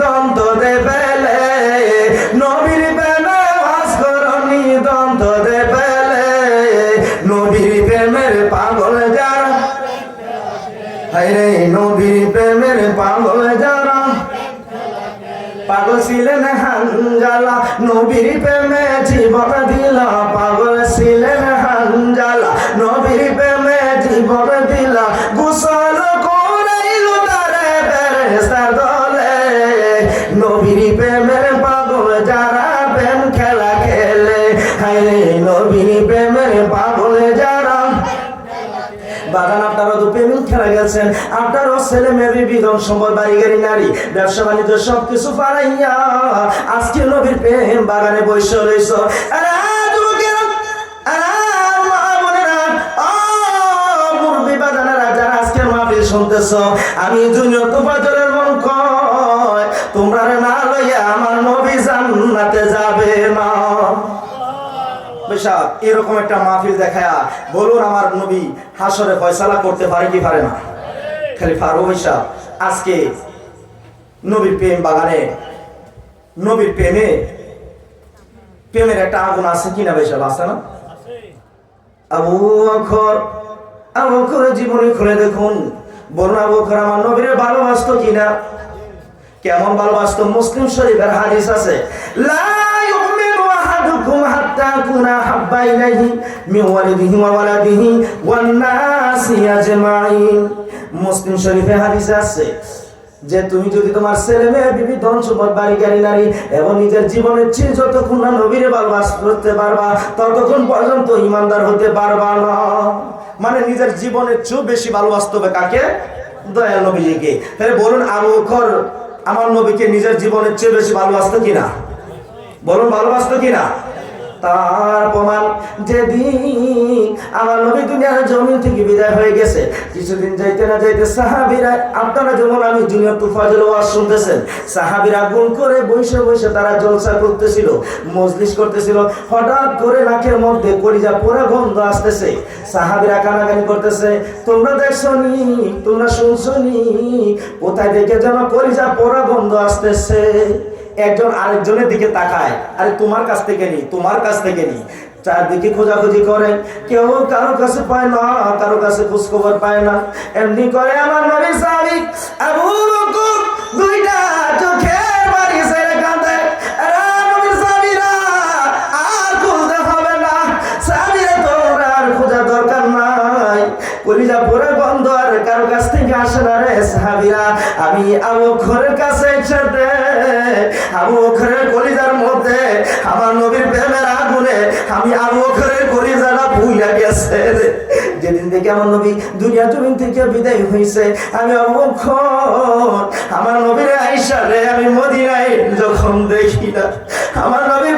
দন্ত দে পেলে নবীর প্রেমে বাস করনি দন্ত দে পেলে নবীর প্রেমের পাগল যারা। হায়রে, নবীর প্রেমের পাগল যারা। পাগল ছিলেন হানজালা, নবীর প্রেমে জীবন দিলা। পাগল ছিলেন হানজালা, নবীর প্রেমে জীবন দিলা। গোসল প্রেমের পাগল যারা প্রেম খেলা খেলে, হায়রে নবীর প্রেমের পাগল যারা। বাগান আপনারা তো প্রেমিক খেলা গেছেন আপনারও ছেলে মেয়ে বিধন সম্পদ, বাড়ি নারী, ব্যবসা, বাণিজ্য, সবকিছু পারাইয়া আজকে নবীর প্রেম বাগানে বসে রয়েছ আরে শুনতেছ, আমি জুনিয়র মন কয় তোমরা নবী জান্নাতে যাবে না বেশাব, এরকম একটা মাহফিল দেখায়া বলুন আমার নবী হাসরে ফয়সালা করতে পারে কি পারে না। খালি ফারু বেশাব আজকে নবীর প্রেম বাগানে, নবীর প্রেমে, প্রেমের একটা আগুন আছে কিনা বেশাব আছে না? আবু অখর আবু অখরের জীবনী খুলে দেখুন। বলুন আবু অখর আমার নবীর ভালোবাসতো কিনা কেমন ভালোবাসতো মুসলিম শরীফের হাদিস আছে, লা ইউমিনু আহাদুকুম হাত্তা কুনা হাব্বা ইলাইহি মিন ওয়ালিদিহি ওয়া ওয়ালাদিহি ওয়ান নাসি আজমাইন। মুসলিম শরীফে হাদিস আছে যে তুমি যদি তোমার ছেলে মেয়ে, বিবি, ধন সম্পদ, বাড়ি, গাড়ি, নারী এবং নিজের জীবনের চেয়ে যতক্ষণ না নবীরে ভালোবাস করতে পারবা, ততক্ষণ পর্যন্ত ইমানদার হতে পারবা না। মানে নিজের জীবনের চেয়েও বেশি ভালোবাসতে হবে কাকে? দয়াল নবীজিকে। তাহলে বলুন, আবু আমার নবীকে নিজের জীবনের চেয়ে বেশি ভালোবাসতো কিনা? বলুন ভালোবাসতো কিনা? তার প্রমাণ। যেদিন আমার নবী দুনিয়ার জমিন থেকে বিদায় হয়ে গেছে, কিছুদিন যাইতে না যাইতে সাহাবিরা, আপনারা যেমন আমি জুনিয়র তুফাজুল ওয়াজ শুনতেছেন, সাহাবিরা গুণ করে বসে বসে তারা জলসা করতেছিল, মজলিস করতেছিল। হঠাৎ করে নাকের মধ্যে কলিজা পোড়া গন্ধ আসতেছে। সাহাবিরা কানাকানি করতেছে, তোমরা দেখছ নি তোমরা শুনছো নি কোথায় দেখে যেন কলিজা পোড়া গন্ধ আসতেছে? একজন আরেকজনের দিকে তাকায়, আরে, তোমার কাছ থেকে নি তোমার কাছ থেকে নি চারদিকে খোঁজাখুঁজি করে, কেউ কারও কাছে পায় না, কারও কাছে খোঁজ খবর পায় না। এমনি করে আমার নবী সাহিক আবু বকর কলিজা পরে বন্ধ আর কারও কাছ থেকে আসে না রে সাহাবীরা আমি আবু বকরের কাছে একসাথে আবু বকরের কলিজার মধ্যে আমার নবীর প্রেমের আগুনে আমি আবু বকরের কলিজাটা ভুলে গেছে। যেদিন থেকে আমার নবী দুনিয়া জমিন থেকে বিদায় হয়েছে আমি বকর, আমার নবীর আইসা রে, আমি মদিনায় যখন দেখি না, আমার নবীর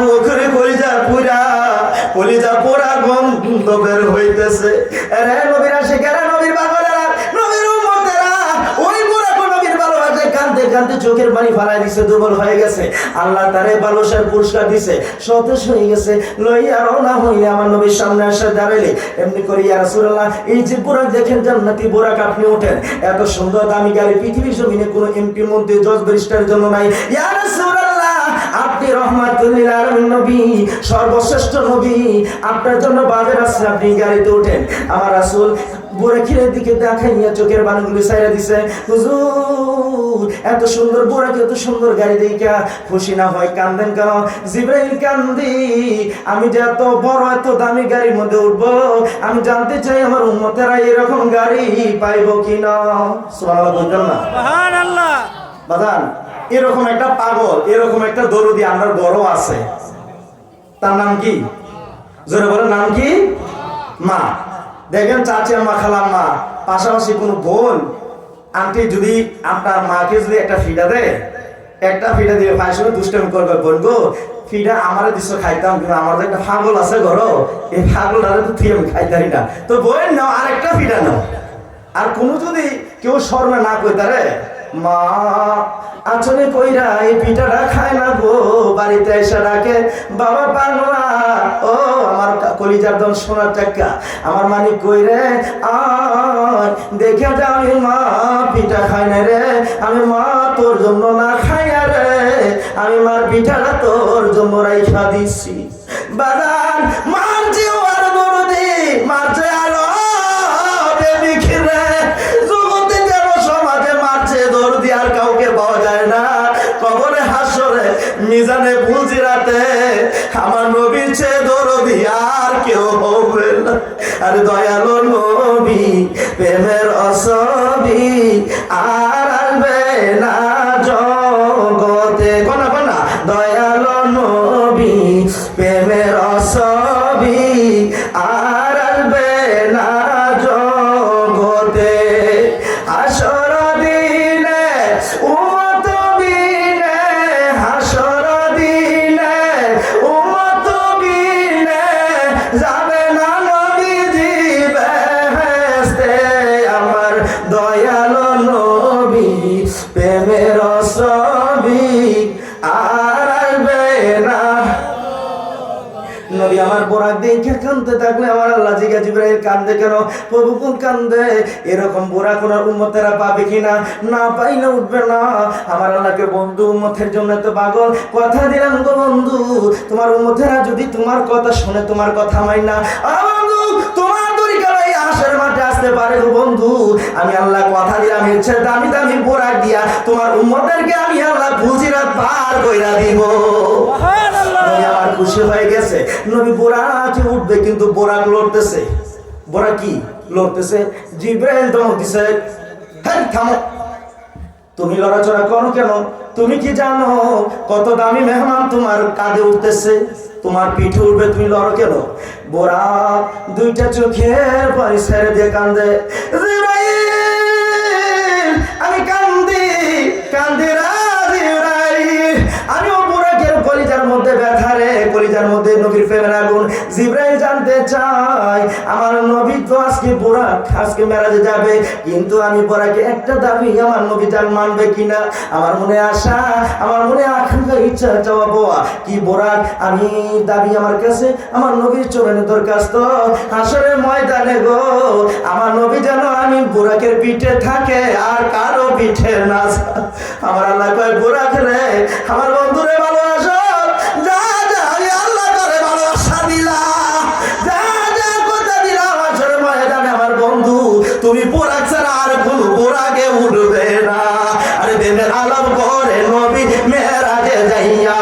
আবু কলিজা পুরা, কলিজা পোড়া গন্ধ বের হইতেছে। রে নবীর আসে কেরা নবীর বাবারা, নবীর উম্মতেরা, ওই পোড়া নবীর ভালোবাসে কান্দতে কান্দতে চোখের পানি ফালাই দিছে, দুর্বল হয়ে গেছে। আল্লাহ তারে ভালোবাসার পুরস্কার দিছে, সতেজ হয়ে গেছে। লইয়া রওনা হইলে আমার নবীর সামনে আসে দাঁড়াইলে, এমনি করে, ইয়া রাসূলুল্লাহ, এই যে বুরাক দেখেন জান্নাতি বুরাক আপনি ওঠেন। এত সুন্দর দামি গাড়ি পৃথিবীর জমিনে কোনো এমপি মন্ত্রী, জজ ব্যারিস্টারের জন্য নাই। ইয়া আপনি রহমাতুল্লিল আলামিন নবী সর্বশ্রেষ্ঠ নবী। আপনার জন্য বাজার আছে আপনি গাড়িতে ওঠেন। আমার রাসূল বুড়াখিরের দিকে দেখাইয়া চোখের বানগুলি সাইরা দিছে হুজুর এত সুন্দর বুড়াকে এত সুন্দর গাড়ি দেখা খুশি না হয় কান্দেন কেন? জিব্রাইল কান্দি আমি যে এত বড় এত দামি গাড়ির মধ্যে উঠবো আমি জানতে চাই আমার উম্মতেরা এরকম গাড়ি পাইবো কিনা? না। বাদান এরকম একটা পাগল, এরকম একটা দরদি আমরা বড় আছে। তার নাম কি? জোরে বলে নাম কি? মা। দেখেন চাচি মা খালাম মা পাশাপাশি কোনো বোন, আন্টি যদি আপনার মাকে যদি একটা ফিডা দেয়, একটা ফিডা দিয়ে ভাই সঙ্গে দুষ্টামি করবে, বোন গো, ফিডা আমার দৃশ্য খাইতাম কিন্তু আমার তো একটা ফাগল আছে ঘর এই ফাগলটারে তো তুই আমি খাইতারি না। তো বোন নাও, আরেকটা ফিডা নাও। আর কোনো যদি কেউ শর্মে না কই তারে মা কইরা এই পিঠাটা খায় না গো, বাড়িতে এসে ডাকে, বাবা ও, আমার কলিজার সোনার টাকা আমার মানিক কই রে? আয়, দেখে যা আমি মা, পিঠা খাই না রে। আমি মা, তোর জন্য না খাই রে। আমি মার পিঠাটা তোর জন্য রাইখা দিছি। বাদান মার মিজানে বুঝিরাতে আমার নবী ছে দরদি আর কেউ হবে না। আর দয়ালো নবী, প্রেমের অসবি আর আসবে না জগতে। কোনা কোনা, দয়ালো নবী নবী আমার বোরাক থাকলে আমার আল্লাহ কান্দে কেন? প্রভু কোন কান্দে? এরকম বোরা কোন পাবে কিনা? না পাইলে উঠবে না। আমার আল্লাহকে বন্ধু জন্য তো পাগল। কথা দিলাম গো বন্ধু, তোমার যদি তোমার কথা শুনে তোমার কথা মাই না তোমার মাঠে আসতে পারে গো বন্ধু। আমি আল্লাহ কথা দিলাম ইচ্ছে দামি দামি বোরাক দিয়া তোমার উম্মতেরকে আমি আল্লাহ বুঝিরাত পার কইরা দিব। খুশি হয়ে গেছে। নবী বোরাকে উঠবে কিন্তু বোরাক লড়তেছে। বোরা কি? লড়তেছে। জিব্রাইল দমক দিছে হ্যাঁ থামো। তুমি লড়াচড়া করো কেন? তুমি কি জানো কত দামি মেহমান তোমার কাঁধে উঠতেছে? তোমার পিঠে উঠবে, তুমি লড়ো কেন? বোরা দুইটা চোখের ছেড়ে দিয়ে কান্দে চাই আমার নবী তো আজকে বোরাক, আজকে মেরাজে যাবে। কিন্তু আমি বোরাকে একটা দাবি, আমার নবী জান মানবে কিনা? আমার মনে আশা, আমার মনে আকাঙ্ক্ষা, ইচ্ছা, চাওয়া, বোয়া। কি বোরাক? আমি দাবি আমার কাছে, আমার নবীর চরণে দরখাস্ত। আসলে ময়দানে গো, আমার নবী যেন আমি বোরাকের পিঠে থাকে, আর কারও পিঠে না আমার আল্লাহ কয়, বোরাক রে, আমার বন্ধুরে ভালোবাসো। যা তুমি বোরাক ছাড়া আর কোনো বোরাকে উঠবে না। আরে প্রেমের আলাপ করে নবী মেরাজে যাইয়া